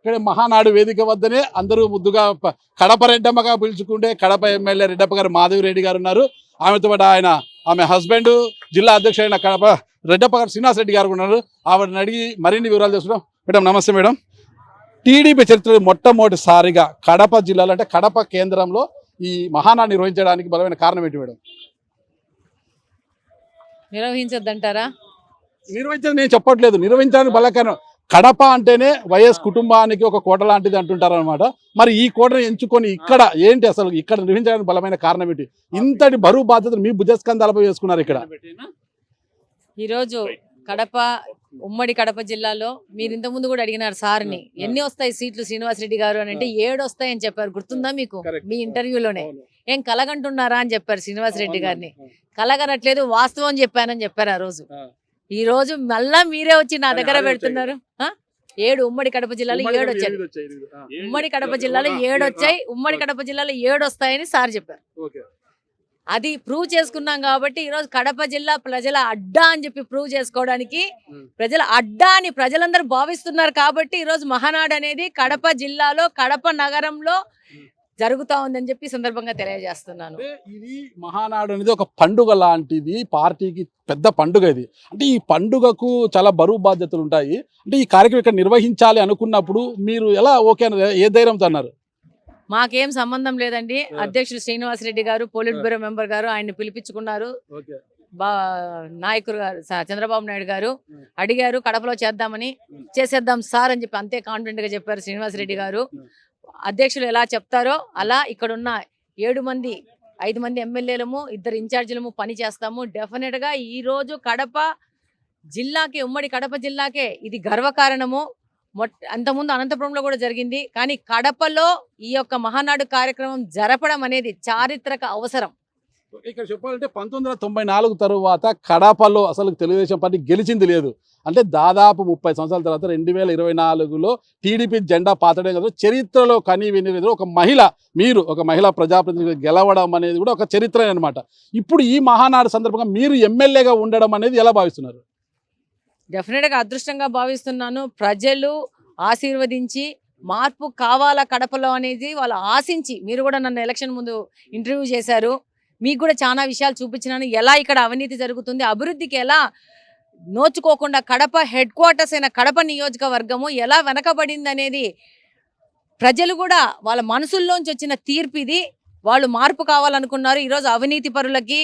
ఇక్కడ మహానాడు వేదిక వద్దనే అందరూ ముద్దుగా కడప రెడ్డమ్మగా పిలుచుకుంటే కడప ఎమ్మెల్యే రెడ్డప్ప గారు మాధవి రెడ్డి గారు ఉన్నారు. ఆమెతో పాటు ఆయన ఆమె హస్బెండ్ జిల్లా అధ్యక్షుడైన కడప రెడ్డప్ప గారు శ్రీనివాస్ రెడ్డి గారు ఉన్నారు. ఆవిడని అడిగి మరిన్ని వివరాలు తెలుసుకుందాం. మేడం నమస్తే మేడం. టీడీపీ చరిత్రలో మొట్టమొదటిసారిగా కడప జిల్లాలో అంటే కడప కేంద్రంలో ఈ మహానాడు నిర్వహించడానికి బలమైన కారణం ఏంటి మేడం? నిర్వహించొద్దంటారా? నిర్వహించడం నేను చెప్పట్లేదు. నిర్వహించడానికి బలకరం కడప అంటేనే వైఎస్ కుటుంబానికి ఒక కోట లాంటిది అంటుంటారు అనమాట మరి ఈ కోటను ఎంచుకొని ఇక్కడ ఏంటి అసలు ఇక్కడ నిర్వహించడానికి బలమైన కారణం ఏంటి? ఇంతటి బరువు బాధ్యతలు మీ భుజస్కంధాలపై వేసుకున్నారు ఇక్కడ. ఈరోజు కడప ఉమ్మడి కడప జిల్లాలో మీరు ఇంత ముందు కూడా అడిగినారు సార్ని. ఎన్ని వస్తాయి సీట్లు శ్రీనివాసరెడ్డి గారు అని అంటే ఏడు వస్తాయని చెప్పారు. గుర్తుందా మీకు. మీ ఇంటర్వ్యూలోనే. ఏం కలగంటున్నారా అని చెప్పారు శ్రీనివాసరెడ్డి గారిని. కలగనట్లేదు వాస్తవం చెప్పానని చెప్పారు ఆ రోజు. ఈ రోజు మళ్ళా మీరే వచ్చి నా దగ్గర. పెడుతున్నారు. ఆ? ఏడు ఉమ్మడి కడప జిల్లాలో ఏడు వచ్చాయి. ఉమ్మడి కడప జిల్లాలో ఏడు వచ్చాయి. ఉమ్మడి కడప జిల్లాలో ఏడు వస్తాయని సార్ చెప్పారు. అది ప్రూవ్ చేసుకున్నాం కాబట్టి ఈరోజు కడప జిల్లా ప్రజల అడ్డా అని చెప్పి ప్రూవ్ చేసుకోవడానికి. ప్రజల అడ్డా అని ప్రజలందరూ భావిస్తున్నారు కాబట్టి ఈరోజు మహానాడు అనేది కడప జిల్లాలో కడప నగరంలో జరుగుతా ఉందని చెప్పి సందర్భంగా తెలియజేస్తున్నాను. ఇది మహానాడు అనేది ఒక పండుగ లాంటిది. పార్టీకి పెద్ద పండుగ ఇది. అంటే ఈ పండుగకు చాలా బరువు బాధ్యతలు ఉంటాయి. అంటే ఈ కార్యక్రమం ఇక్కడ నిర్వహించాలి అనుకున్నప్పుడు మీరు ఎలా ఓకే ఏ ధైర్యంతో అన్నారు? మాకేం సంబంధం లేదండి. అధ్యక్షుడు శ్రీనివాసరెడ్డి గారు పోలిట్ బ్యూరో మెంబర్ గారు ఆయన్ని పిలిపించుకున్నారు. బా నాయకుడు గారు చంద్రబాబు నాయుడు గారు. అడిగారు కడపలో చేద్దామని. చేసేద్దాం సార్ అని చెప్పి అంతే కాన్ఫిడెంట్గా చెప్పారు శ్రీనివాసరెడ్డి గారు. అధ్యక్షులు ఎలా చెప్తారో అలా ఇక్కడున్న ఏడు మంది ఐదు మంది ఎమ్మెల్యేలము ఇద్దరు ఇన్ఛార్జీలము పని చేస్తాము. డెఫినెట్గా ఈ రోజు కడప జిల్లాకి ఉమ్మడి కడప జిల్లాకే ఇది గర్వకారణము మొట్ అంతకుముందు అనంతపురంలో కూడా జరిగింది. కానీ కడపలో ఈ యొక్క మహానాడు కార్యక్రమం జరపడం అనేది చారిత్రక అవసరం. ఇక్కడ చెప్పాలంటే పంతొమ్మిది వందల తొంభై నాలుగు తరువాత కడపలో అసలు తెలుగుదేశం పార్టీ గెలిచింది లేదు. అంటే దాదాపు ముప్పై సంవత్సరాల తర్వాత రెండు వేల ఇరవై నాలుగులో టీడీపీ జెండా పాతడం కదా చరిత్రలో కని విని ఒక మహిళ మీరు ఒక మహిళా ప్రజాప్రతినిధి గెలవడం అనేది కూడా ఒక చరిత్ర అనమాట ఇప్పుడు ఈ మహానాడు సందర్భంగా మీరు ఎమ్మెల్యేగా ఉండడం అనేది ఎలా భావిస్తున్నారు? డెఫినెట్గా అదృష్టంగా భావిస్తున్నాను. ప్రజలు ఆశీర్వదించి మార్పు కావాలా కడపలో అనేది వాళ్ళు ఆశించి మీరు కూడా నన్ను ఎలక్షన్ ముందు ఇంటర్వ్యూ చేశారు. మీకు కూడా చాలా విషయాలు చూపించినాను. ఎలా ఇక్కడ అవినీతి జరుగుతుంది అభివృద్ధికి ఎలా నోచుకోకుండా కడప హెడ్ క్వార్టర్స్ అయిన కడప నియోజకవర్గము ఎలా వెనకబడింది అనేది ప్రజలు కూడా వాళ్ళ మనసుల్లోంచి వచ్చిన తీర్పు ఇది. వాళ్ళు మార్పు కావాలనుకున్నారు. ఈరోజు అవినీతి పరులకి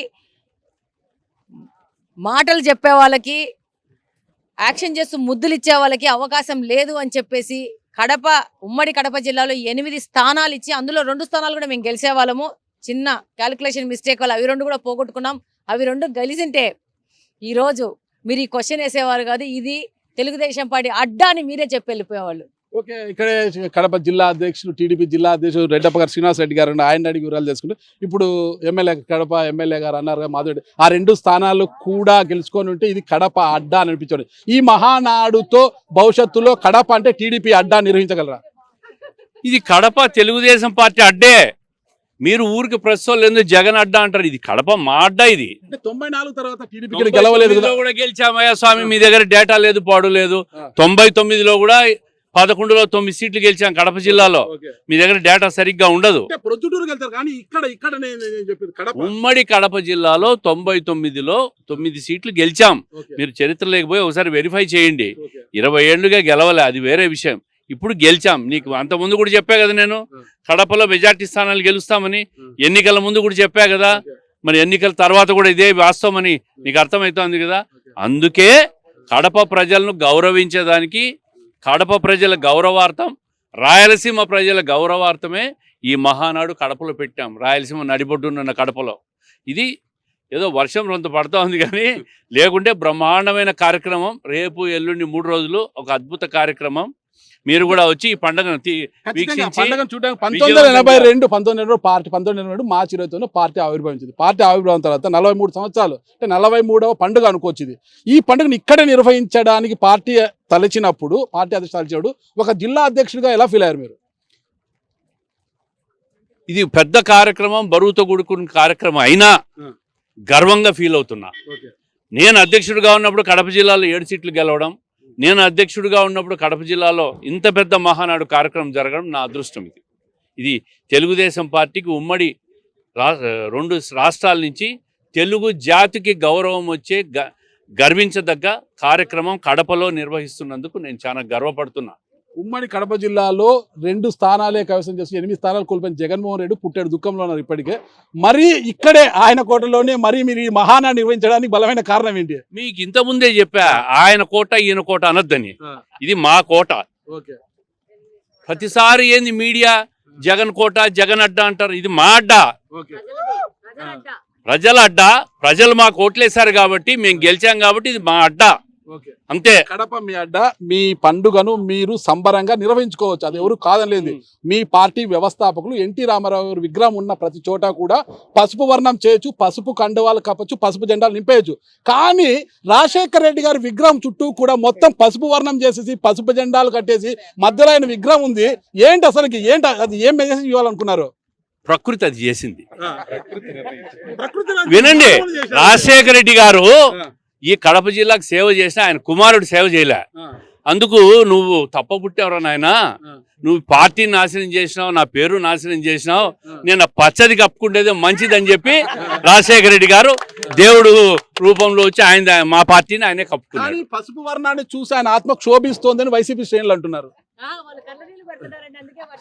మాటలు చెప్పే వాళ్ళకి యాక్షన్ చేస్తూ ముద్దులు ఇచ్చే వాళ్ళకి అవకాశం లేదు అని చెప్పేసి కడప ఉమ్మడి కడప జిల్లాలో ఎనిమిది స్థానాలు ఇచ్చి అందులో రెండు స్థానాలు కూడా మేము గెలిచే వాళ్ళము. చిన్న క్యాలిక్యులేషన్ మిస్టేక్ వల్ల అవి రెండు కూడా పోగొట్టుకున్నాం. అవి రెండు గెలిచింటే ఈరోజు మీరు ఈ క్వశ్చన్ వేసేవారు కాదు ఇది తెలుగుదేశం పార్టీ అడ్డా అని మీరే చెప్పి వెళ్ళిపోయేవాళ్ళు. ఓకే ఇక్కడే కడప జిల్లా అధ్యక్షుడు టీడీపీ జిల్లా అధ్యక్షుడు రెడ్డప్ప గారు శ్రీనివాస్ రెడ్డి గారు. ఆయన అడిగి వివరాలు తెలుసుకుంటే ఇప్పుడు ఎమ్మెల్యే కడప ఎమ్మెల్యే గారు అన్నారు మాధవ్ ఆ రెండు స్థానాలు కూడా గెలుచుకొని ఉంటే ఇది కడప అడ్డా అని అనిపించాడు. ఈ మహానాడుతో భవిష్యత్తులో కడప అంటే టీడీపీ అడ్డా నిర్వహించగలరా? ఇది కడప తెలుగుదేశం పార్టీ అడ్డే. మీరు ఊరికి ప్రస్తుతం లేదు జగన్ అడ్డా అంటారు. ఇది కడప మా అడ్డా ఇది. తొంభై నాలుగు తర్వాత టీడీపీ గెలవలేదు కూడా గెలిచామయ్యా స్వామి మీ దగ్గర డేటా లేదు పాడు లేదు. తొంభై తొమ్మిదిలో కూడా పదకొండులో తొమ్మిది సీట్లు గెలిచాం కడప జిల్లాలో. మీ దగ్గర డేటా సరిగ్గా ఉండదు. ఉమ్మడి కడప జిల్లాలో తొంభై తొమ్మిదిలో తొమ్మిది సీట్లు గెలిచాం. మీరు చరిత్ర లేకపోయి ఒకసారి వెరిఫై చేయండి. ఇరవై ఏళ్ళుగా గెలవలే అది వేరే విషయం. ఇప్పుడు గెలిచాం. నీకు అంత ముందు కూడా చెప్పా కదా నేను. కడపలో మెజార్టీ స్థానాలు గెలుస్తామని. ఎన్నికల ముందు కూడా చెప్పా కదా. మరి ఎన్నికల తర్వాత కూడా ఇదే వాస్తవం అని నీకు అర్థమవుతోంది కదా. అందుకే కడప ప్రజలను గౌరవించేదానికి కడప ప్రజల గౌరవార్థం రాయలసీమ ప్రజల గౌరవార్థమే ఈ మహానాడు కడపలో పెట్టాం. రాయలసీమ నడిబొడ్డున్న కడపలో. ఇది ఏదో వర్షం రొంత పడతా ఉంది కానీ లేకుంటే బ్రహ్మాండమైన కార్యక్రమం. రేపు ఎల్లుండి మూడు రోజులు ఒక అద్భుత కార్యక్రమం. మీరు కూడా వచ్చి ఈ పండుగను చూడడానికి పంతొమ్మిది వందల ఎనభై రెండు పంతొమ్మిది ఎనభై పార్టీ పంతొమ్మిది ఎనభై రెండు మార్చి ఇరవై తొమ్మిది పార్టీ ఆవిర్భవించింది. పార్టీ ఆవిర్భావం తర్వాత నలభై మూడు సంవత్సరాలు అంటే నలభై మూడవ పండుగ అనుకోవచ్చు ఇది ఈ పండుగను ఇక్కడే నిర్వహించడానికి పార్టీ తలచినప్పుడు పార్టీ అధ్యక్షుడు తలచినప్పుడు ఒక జిల్లా అధ్యక్షుడిగా ఎలా ఫీల్ అయ్యారు మీరు? ఇది పెద్ద కార్యక్రమం బరువుతో కూడుకున్న కార్యక్రమం అయినా. గర్వంగా ఫీల్ అవుతున్నా. నేను అధ్యక్షుడిగా ఉన్నప్పుడు కడప జిల్లాలో ఏడు సీట్లు గెలవడం నేను అధ్యక్షుడిగా ఉన్నప్పుడు కడప జిల్లాలో ఇంత పెద్ద మహానాడు కార్యక్రమం జరగడం నా అదృష్టం ఇది. ఇది తెలుగుదేశం పార్టీకి ఉమ్మడి రా రెండు రాష్ట్రాల నుంచి తెలుగు జాతికి గౌరవం వచ్చే గ గర్వించదగ్గ కార్యక్రమం కడపలో నిర్వహిస్తున్నందుకు నేను చాలా గర్వపడుతున్నాను ఉమ్మడి కడప జిల్లాలో రెండు స్థానాలే కైవసం చేసి ఎనిమిది స్థానాలు కోల్పోయిన జగన్మోహన్ రెడ్డి పుట్టాడు దుఃఖంలో ఉన్నారు ఇప్పటికే. మరి ఇక్కడే ఆయన కోటలోనే మరి మీరు ఈ మహానా నిర్వహించడానికి బలమైన కారణం ఏంటి? మీకు ఇంత ముందే చెప్పా ఆయన కోట ఈయన కోట అనొద్దని. ఇది మా కోట. ఓకే. ప్రతిసారి ఏంది మీడియా? జగన్ కోట జగన్ అడ్డా అంటారు. ఇది మా అడ్డా. ఓకే. ప్రజల అడ్డా. ప్రజలు మాకు ఓట్లేశారు కాబట్టి మేము గెలిచాం కాబట్టి ఇది మా అడ్డా. అంతే. కడప మీ అడ్డ మీ పండుగను మీరు సంబరంగా నిర్వహించుకోవచ్చు. అది ఎవరు కాదనలేదు. మీ పార్టీ వ్యవస్థాపకులు ఎన్టీ రామారావు గారి విగ్రహం ఉన్న ప్రతి చోట కూడా పసుపు వర్ణం చేయొచ్చు పసుపు కండువాలు కప్పచ్చు పసుపు జెండాలు నింపేయచ్చు. కానీ రాజశేఖర రెడ్డి గారి విగ్రహం చుట్టూ కూడా మొత్తం పసుపు వర్ణం చేసేసి పసుపు జెండాలు కట్టేసి మధ్యలో ఆయన విగ్రహం ఉంది. ఏంటి అసలుకి? ఏంటి? అది ఏం మెసేజ్ ఇవ్వాలనుకున్నారు? ప్రకృతి అది చేసింది. వినండి రాజశేఖర రెడ్డి గారు ఈ కడప జిల్లాకు సేవ చేసిన ఆయన కుమారుడు సేవ చేయలే. అందుకు నువ్వు తప్ప పుట్టావురా నాయన నువ్వు పార్టీని నాశనం చేసినావు నా పేరు నాశనం చేసినావు నేను పచ్చది కప్పుకుంటేదే మంచిదని చెప్పి రాజశేఖర రెడ్డి గారు దేవుడు రూపంలో వచ్చి ఆయన మా పార్టీని ఆయనే కప్పుకున్నాడు కానీ పసుపు వర్ణాన్ని చూసి ఆయన ఆత్మ క్షోభిస్తోందని వైసీపీ శ్రేణులు అంటున్నారు.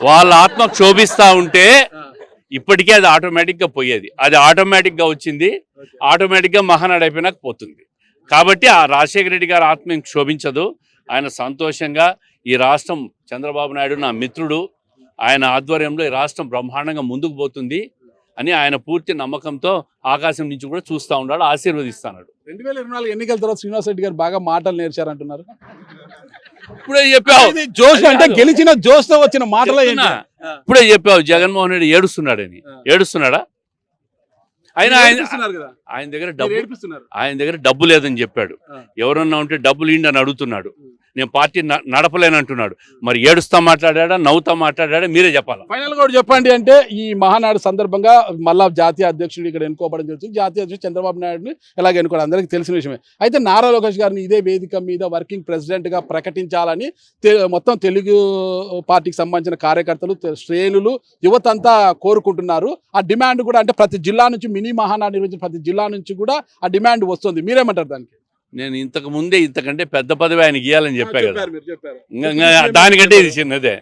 వాళ్ళ ఆత్మ క్షోభిస్తా ఉంటే ఇప్పటికే అది ఆటోమేటిక్గా పోయేది. అది ఆటోమేటిక్గా వచ్చింది ఆటోమేటిక్గా మహానాడు అయిపోయినాక పోతుంది. కాబట్టి ఆ రాజశేఖర రెడ్డి గారి ఆత్మ క్షోభించదు. ఆయన సంతోషంగా ఈ రాష్ట్రం చంద్రబాబు నాయుడు నా మిత్రుడు. ఆయన ఆధ్వర్యంలో ఈ రాష్ట్రం బ్రహ్మాండంగా ముందుకు పోతుంది అని ఆయన పూర్తి నమ్మకంతో ఆకాశం నుంచి కూడా చూస్తూ ఉన్నాడు ఆశీర్వదిస్తున్నాడు రెండు వేల ఇరవై నాలుగు ఎన్నికల తర్వాత శ్రీనివాస్ రెడ్డి గారు బాగా మాటలు నేర్చారంటున్నారు. ఇప్పుడే చెప్పావు. జోష్ అంటే గెలిచిన జోష్తో వచ్చిన మాటలు. ఇప్పుడే చెప్పావు జగన్మోహన్ రెడ్డి ఏడుస్తున్నాడని. ఏడుస్తున్నాడా? ఆయన ఆయన దగ్గర డబ్బు ఆయన దగ్గర డబ్బు లేదని చెప్పాడు. ఎవరన్నా ఉంటే డబ్బులు ఇండి అని అడుగుతున్నాడు. నేను పార్టీ న- మరి ఏడుస్తా మాట్లాడా నవ్వుతా మాట్లాడా మీరే చెప్పాలి? ఫైనల్గా చెప్పండి అంటే ఈ మహానాడు సందర్భంగా మళ్ళా జాతీయ అధ్యక్షుడు ఇక్కడ ఎన్నుకోవడం జరుగుతుంది. జాతీయ అధ్యక్షుడు చంద్రబాబు నాయుడుని ఎలాగ ఎన్నుకోవడం? అందరికీ తెలిసిన విషయమే. అయితే నారా లోకేష్ గారిని ఇదే వేదిక మీద వర్కింగ్ ప్రెసిడెంట్గా ప్రకటించాలని మొత్తం తెలుగు పార్టీకి సంబంధించిన కార్యకర్తలు శ్రేణులు యువతంతా కోరుకుంటున్నారు. ఆ డిమాండ్ కూడా అంటే ప్రతి జిల్లా నుంచి మినీ మహానాడు నిర్వహించిన ప్రతి జిల్లా నుంచి కూడా ఆ డిమాండ్ వస్తుంది. మీరేమంటారు దానికి? నేను ఇంతకు ముందే ఇంతకంటే పెద్ద పదవి ఆయన గీయాలని చెప్పా కదా. దానికంటే ఇది చిన్నదే.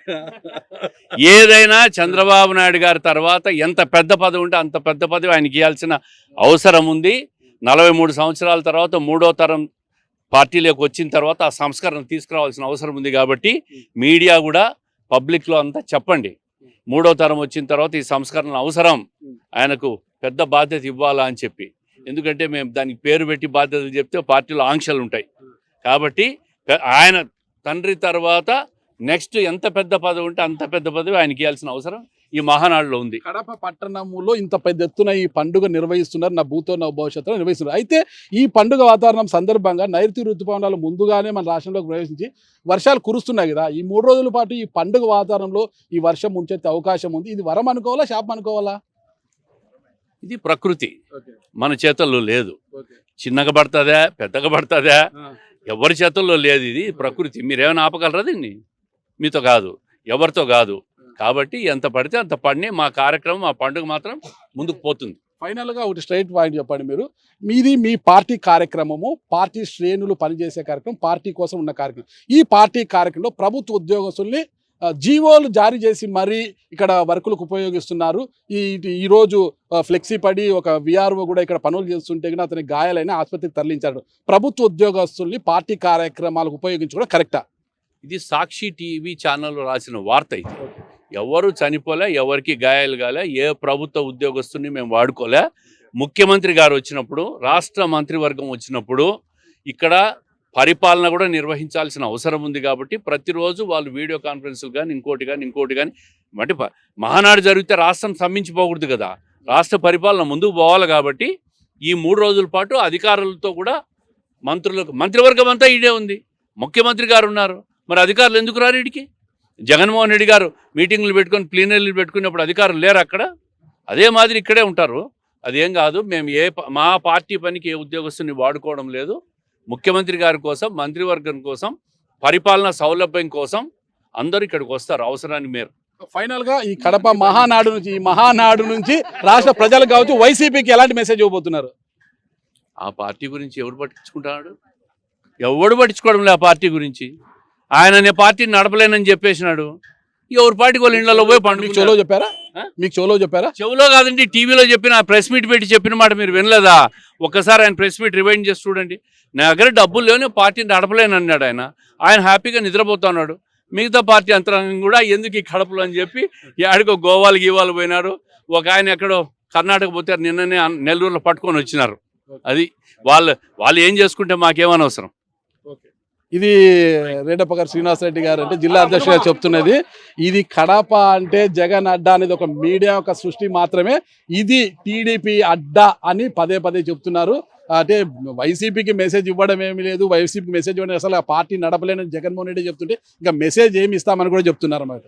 ఏదైనా చంద్రబాబు నాయుడు గారి తర్వాత ఎంత పెద్ద పదవి ఉంటే అంత పెద్ద పదవి ఆయన గీయాల్సిన అవసరం ఉంది. నలభై మూడు సంవత్సరాల తర్వాత మూడో తరం పార్టీలోకి వచ్చిన తర్వాత ఆ సంస్కరణ తీసుకురావాల్సిన అవసరం ఉంది కాబట్టి మీడియా కూడా పబ్లిక్లో అంతా చెప్పండి. మూడో తరం వచ్చిన తర్వాత ఈ సంస్కరణ అవసరం. ఆయనకు పెద్ద బాధ్యత ఇవ్వాలా అని చెప్పి. ఎందుకంటే మేము దానికి పేరు పెట్టి బాధ్యతలు చెప్తే పార్టీలో ఆంక్షలు ఉంటాయి. కాబట్టి ఆయన తండ్రి తర్వాత నెక్స్ట్ ఎంత పెద్ద పదవి ఉంటే అంత పెద్ద పదవి ఆయనకి ఇవ్వాల్సిన అవసరం ఈ మహానాడులో ఉంది. కడప పట్టణములో ఇంత పెద్ద ఎత్తున ఈ పండుగ నిర్వహిస్తున్నారు. నా భూతో నా భవిష్యత్తులో నిర్వహిస్తున్నారు. అయితే ఈ పండుగ వాతావరణం సందర్భంగా నైరుతి ఋతుపవనాలు ముందుగానే మన రాష్ట్రంలోకి ప్రవేశించి వర్షాలు కురుస్తున్నాయి కదా. ఈ మూడు రోజుల పాటు ఈ పండుగ వాతావరణంలో ఈ వర్షం ముంచెత్తే అవకాశం ఉంది. ఇది వరం అనుకోవాలా శాపం అనుకోవాలా? ఇది ప్రకృతి. మన చేతుల్లో లేదు. చిన్నగా పడుతుందా? పెద్దగా పడుతుందా? ఎవరి చేతుల్లో లేదు ఇది ప్రకృతి. మీరేమైనా ఆపగలరా దీన్ని? మీతో కాదు. ఎవరితో కాదు. కాబట్టి ఎంత పడితే అంత పడిని మా కార్యక్రమం మా పండుగ మాత్రం ముందుకు పోతుంది. ఫైనల్గా ఒకటి స్ట్రైట్ పాయింట్ చెప్పండి మీరు. మీది మీ పార్టీ కార్యక్రమము పార్టీ శ్రేణులు పనిచేసే కార్యక్రమం పార్టీ కోసం ఉన్న కార్యక్రమం. ఈ పార్టీ కార్యక్రమంలో ప్రభుత్వ ఉద్యోగస్తుల్ని జీవోలు జారీ చేసి మరీ ఇక్కడ వర్కులకు ఉపయోగిస్తున్నారు. ఈ ఈ రోజు ఫ్లెక్సీ పడి ఒక విఆర్ఓ కూడా ఇక్కడ పనులు చేస్తుంటే కూడా అతని గాయాలైన ఆసుపత్రికి తరలించారు ప్రభుత్వ ఉద్యోగస్తుల్ని పార్టీ కార్యక్రమాలకు ఉపయోగించుకోవడం కరెక్టా? ఇది సాక్షి టీవీ ఛానల్లో రాసిన వార్త ఇది. ఎవరు చనిపోలే ఎవరికి గాయాలు కాలే ఏ ప్రభుత్వ ఉద్యోగస్తుని మేము వాడుకోలే. ముఖ్యమంత్రి గారు వచ్చినప్పుడు రాష్ట్ర మంత్రివర్గం వచ్చినప్పుడు ఇక్కడ పరిపాలన కూడా నిర్వహించాల్సిన అవసరం ఉంది కాబట్టి ప్రతిరోజు వాళ్ళు వీడియో కాన్ఫరెన్స్లు కానీ ఇంకోటి కానీ ఇంకోటి కానీ అంటే మహానాడు జరిగితే రాష్ట్రం స్తంభించిపోకూడదు కదా. రాష్ట్ర పరిపాలన ముందుకు పోవాలి కాబట్టి ఈ మూడు రోజుల పాటు అధికారులతో కూడా మంత్రులకు మంత్రివర్గం అంతా ఈడే ఉంది. ముఖ్యమంత్రి గారు ఉన్నారు. మరి అధికారులు ఎందుకు రారు వీడికి జగన్మోహన్ రెడ్డి గారు మీటింగ్లు పెట్టుకొని ప్లీనరీలు పెట్టుకున్నప్పుడు అధికారులు లేరు అక్కడ. అదే మాదిరి ఇక్కడే ఉంటారు. అదేం కాదు మేము ఏ మా పార్టీ పనికి ఏ ఉద్యోగస్తుని వాడుకోవడం లేదు. ముఖ్యమంత్రి గారి కోసం మంత్రివర్గం కోసం పరిపాలన సౌలభ్యం కోసం అందరూ ఇక్కడికి వస్తారు అవసరాన్ని మేర. ఫైనల్గా ఈ కడప మహానాడు నుంచి ఈ మహానాడు నుంచి రాష్ట్ర ప్రజలకు కావచ్చు వైసీపీకి ఎలాంటి మెసేజ్ ఇవ్వబోతున్నారు? ఆ పార్టీ గురించి ఎవడు పట్టించుకుంటాడు? ఎవడు పట్టించుకోవడం లే ఆ పార్టీ గురించి. ఆయన పార్టీని నడపలేనని చెప్పేసినాడు. ఎవరి పార్టీకి వాళ్ళ ఇళ్ళలో పోయి పండుగ చెప్పారా? మీకు చోలో చెప్పారా? చెవులో కాదండి టీవీలో చెప్పిన ప్రెస్ మీట్ పెట్టి చెప్పిన మాట మీరు వినలేదా? ఒక్కసారి ఆయన ప్రెస్ మీట్ రివైండ్ చేసి చూడండి. నా దగ్గర డబ్బులు లేవు నేను పార్టీని నడపలేను అన్నాడు ఆయన. ఆయన హ్యాపీగా నిద్రపోతున్నాడు మిగతా పార్టీ అంతరంగం కూడా ఎందుకు ఈ కడపలు అని చెప్పి యాడికో గోవాలు గీవాలు పోయినారు. ఒక ఆయన ఎక్కడో కర్ణాటక పోతే నిన్ననే నెల్లూరులో పట్టుకొని వచ్చినారు. అది వాళ్ళు వాళ్ళు ఏం చేసుకుంటే మాకేమనవసరం ఇది రెడ్డప్ప గారు శ్రీనివాస్ రెడ్డి గారు అంటే జిల్లా అధ్యక్షుడిగా చెప్తున్నది. ఇది కడప అంటే జగన్ అడ్డా అనేది ఒక మీడియా ఒక సృష్టి మాత్రమే. ఇది టీడీపీ అడ్డా అని పదే పదే చెప్తున్నారు. అంటే వైసీపీకి మెసేజ్ ఇవ్వడం ఏమీ లేదు. వైసీపీ మెసేజ్ ఇవ్వడం అసలు ఆ పార్టీ నడపలేని జగన్మోహన్ రెడ్డి చెప్తుంటే ఇంకా మెసేజ్ ఏమి ఇస్తామని కూడా చెప్తున్నారు అన్నమాట.